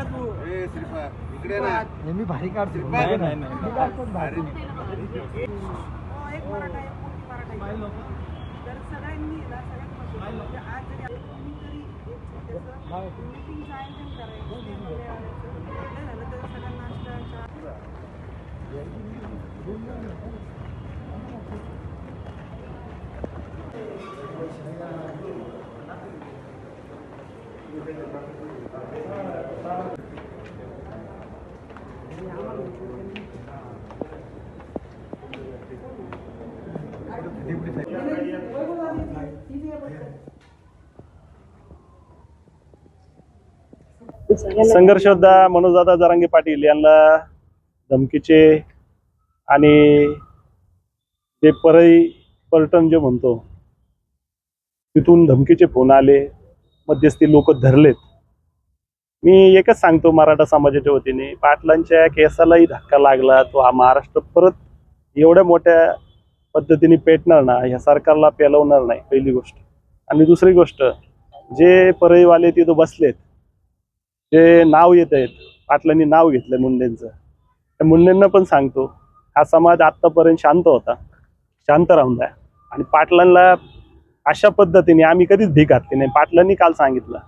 ना तू. ए श्रीपाद इकडे ना. हे मी भारी काढतो. नाही, नाही, नाही. काढतो भारी. हो, एक मराठा मोठी मराठा. तर सगळ्यांनी ना, म्हणजे आज जरी कोणीतरी एक आयोजन करायचं, झालं तर सगळ्या नाश्ता, चहा संघर्षोद्धा मनोजदादा जरांगे पाटील यांना धमकीचे आणि जे परई पर्यटन जे म्हणतो तिथून धमकीचे फोन आले. मध्यस्थी लोक धरलेत. मी एकच सांगतो मराठा समाजाच्या वतीने पाटलांच्या केसालाही धक्का लागला तो हा महाराष्ट्र परत एवढ्या मोठ्या पद्धतीने पेटणार ना ह्या सरकारला पेलवणार नाही पहिली गोष्ट. आणि दुसरी गोष्ट जे परळीवाले तिथं बसलेत जे नाव येत आहेत पाटलांनी नाव घेतलंय मुंडेंचं. त्या मुंडेंना पण सांगतो हा समाज आत्तापर्यंत शांत होता शांत राहून द्या आणि पाटलांना अशा पद्धतीने आम्ही कधीच भीक घातली नाही. पाटलांनी काल सांगितलं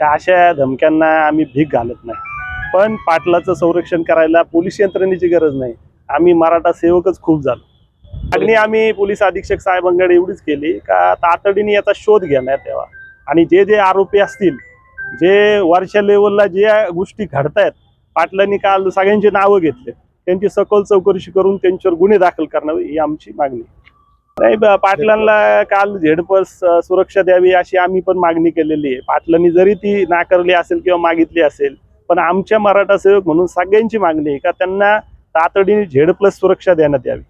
का अशा धमक्यांना आम्ही भीक घालत नाही. पण पाटलाचं संरक्षण करायला पोलीस यंत्रणेची गरज नाही. आम्ही मराठा सेवकच खूप झालो. मागणी आम्ही पोलीस अधीक्षक साहेबांकडे एवढीच केली का तातडीने याचा शोध घेण्यात यावा आणि जे जे आरोपी असतील जे वरच्या लेवलला जे गोष्टी घडतायत पाटलांनी काल सगळ्यांची नावं घेतले. त्यांची सखोल चौकशी करून त्यांच्यावर गुन्हे दाखल करावे ही आमची मागणी नाही पाटलांना काल झेडपस सुरक्षा द्यावी अशी आम्ही पण मागणी केलेली आहे. पाटलांनी जरी ती नाकारली असेल किंवा मागितली असेल पण आमच्या मराठा सेवक म्हणून सगळ्यांची मागणी आहे का त्यांना तातडीने झेड प्लस सुरक्षा देण्यात यावी.